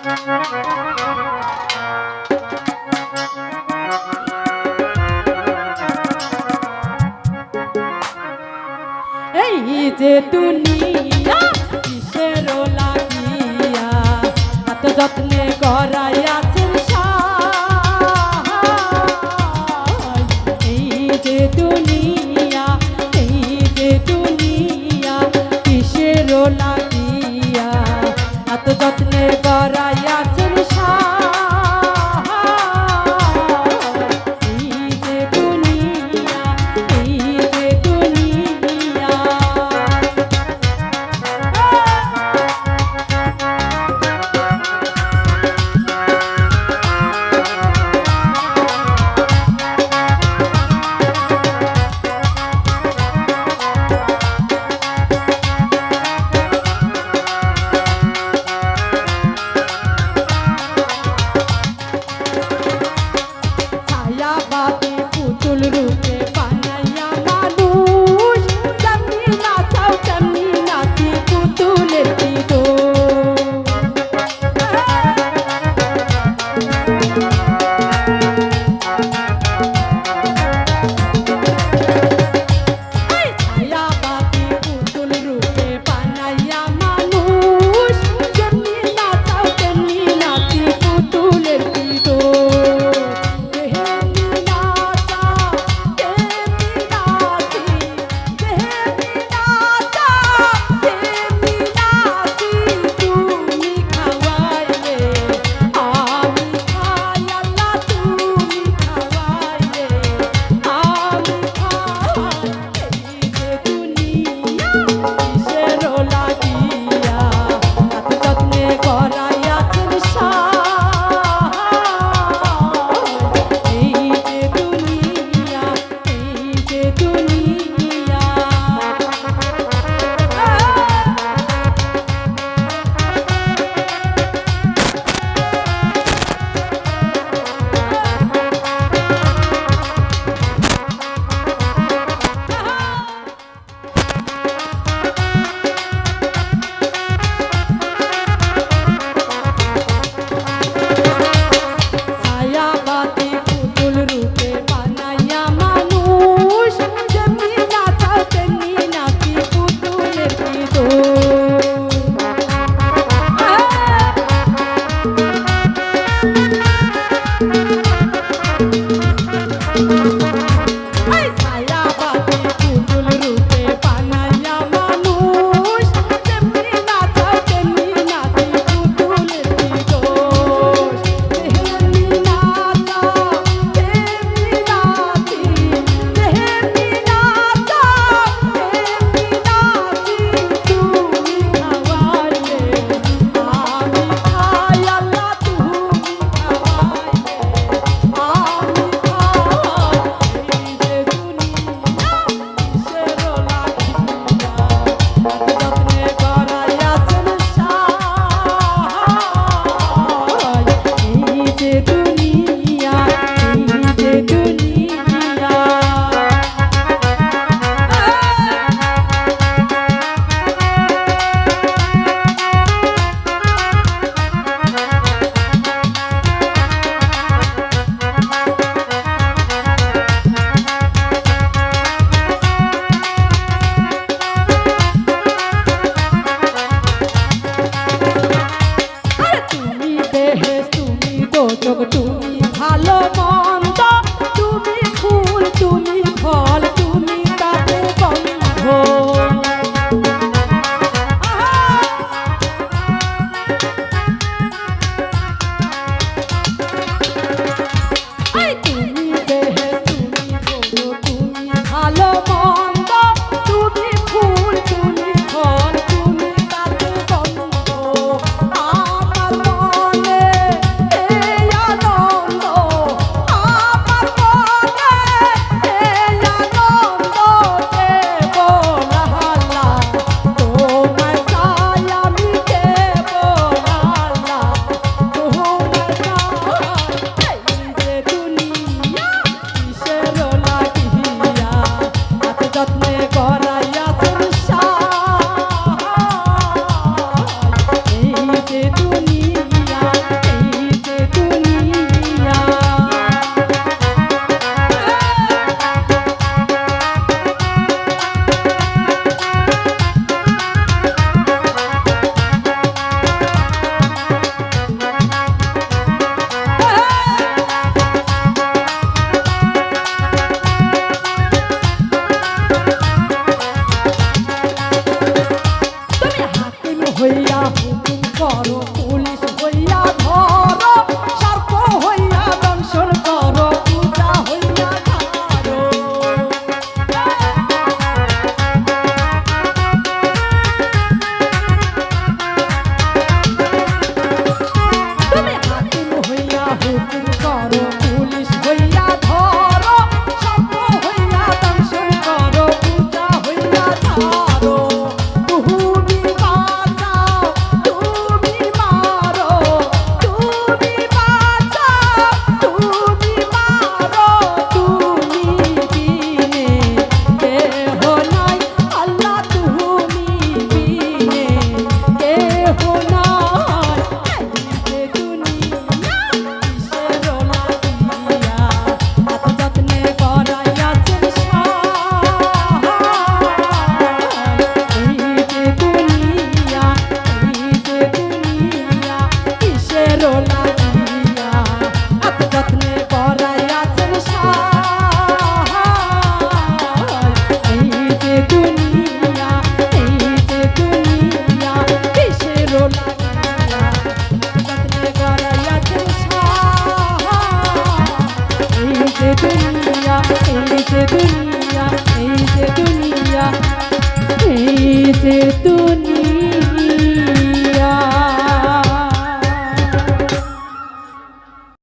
এই যে দুনিয়া, কিসের লাগিয়া? এত যত্নে করাইয়াছেন এই যে দুনিয়া, এই যে দুনিয়া, কিসের লাগিয়া? এত